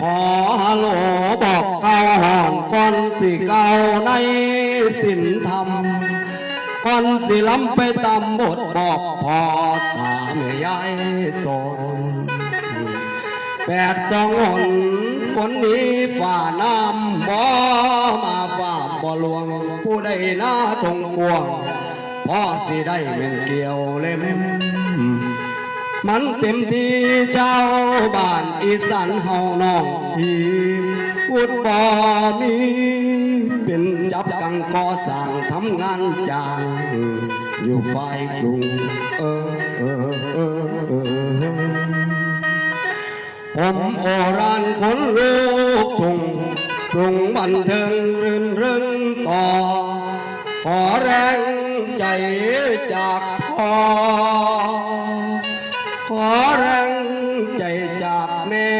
ขอฮัลโหลบอกเก้าหอนก่อนสิเก้าในสินธรรมก่อนสิล้ำไปตามบทบอกพอตามยายสนแปดสองหนฝนนี้ฝ่าน้ำบ่มาฝ่าบ่หลวง ผู้ใดหน้าตรงกวงพ่อสิได้แม่นเกี่ยวเล่ม มันเต็มที่เจ้าบ้านอีสานเฮาน้องพี่พูดบ่มีเป็นจับกังก่อสร้างทำงานจางอยู่ฝ่ายกรุงเออเออเออเออผมโอรานคนลูกทุ่งกรุงบันเทิงรื่นเริงต่อ ขอแรงใจจากพ่อ ขอแรงใจจากแม่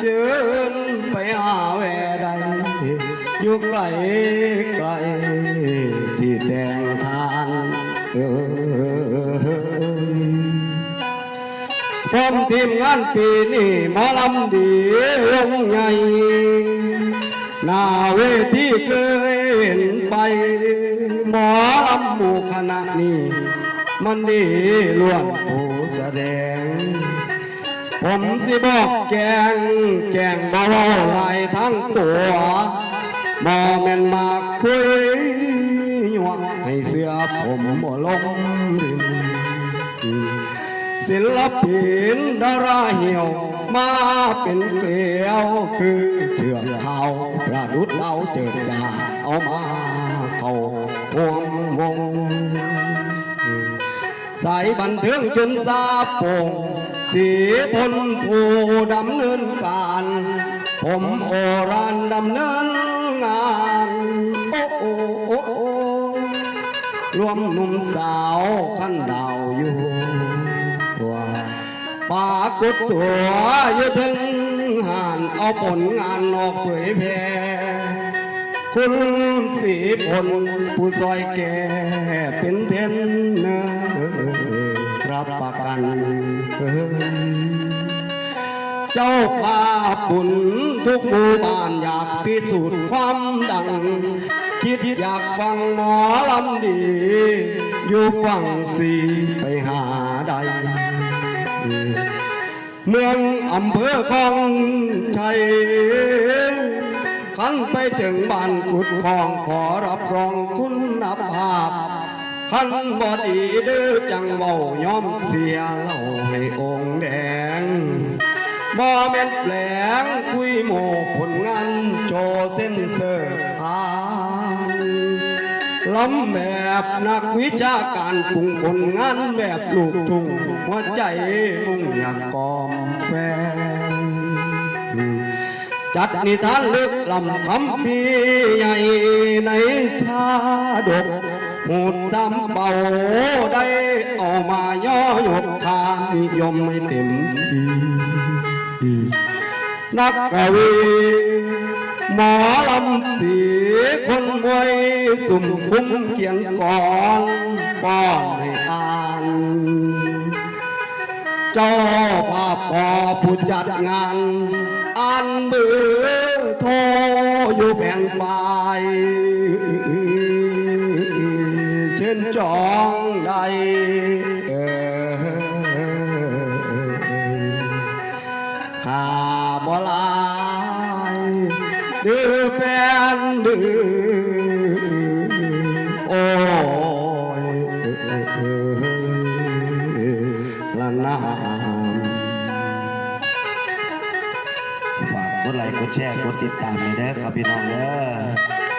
เชิญไปหาแวใดยู่ไกลไกลที่แต่งทานเออพร้อมทีมงานปีนี้หมอลำดีวงใหญ่หน้าเวทีเคยเห็นไป หมอลำหมู่คณะนี้ มันดีล้วนผู้ แสดง ผมสิบอกแกงแกงบ่เว้าหลายทั้งตัวบ่แม่นมาคุยหยวกให้เสื้อผมบ่ลงดินศิลปินดาราเหี่ยวมาเป็นเกลียวคือเชือกเขาประดุดเอาเจิดจาเอามาเข้าห่วงวง สายบันเทิงจนซาโป่งสีพลผู้ดำเนินการ ผมโอรานดำเนินงาน โอ้โอ้โอ้โอรวมหนุ่มสาวขั้นดาวอยู่ว่าปากดตัวอยู่ถึงหานเอาผลงานออกเผยแพร่ คุณสีพลผู้ซอยแก่เป็นเพนเนอรับประกัน เจ้าพาปุนทุกหมู่บ้านอยากพิสูจน์ความดัง คิดอยากฟังหมอลำดี อยู่ฝั่งสีไปหาใดเมืองอำเภอคลองชัย ขันไปถึงบ้านกุดคองขอรับรองคุณภาพขันบอดีเด้อจังเบายอมเสียเล่าให้องค์แดงบ่แม่นแปลงคุยโมผลงานโชว์เส้นเซอร์อ่านล้ำแบบนักวิชาการปรุงผลงานแบบลูกทุ่งหัวใจมุ่งอยากก่อ จัดนิทานลึกลำคำพีใหญ่ในชาดกหมูดดำเบาได้เอามาย่อยกคานิยมไม่เต็มที่นักกวีหมอลำสีคนมวยสุ่มคุ้มเขียนก่อนป้อนให้อ่านเจ้าภาพพอผู้จัดงาน อันเบือโทอยู่แผ่นไฟเช่นจองใดข้าบ่ลายดื้อแฟนดื้อโอ้ยละนาม กดไลค์กดแชร์กดติดตามเลยเด้อครับพี่น้องเด้อ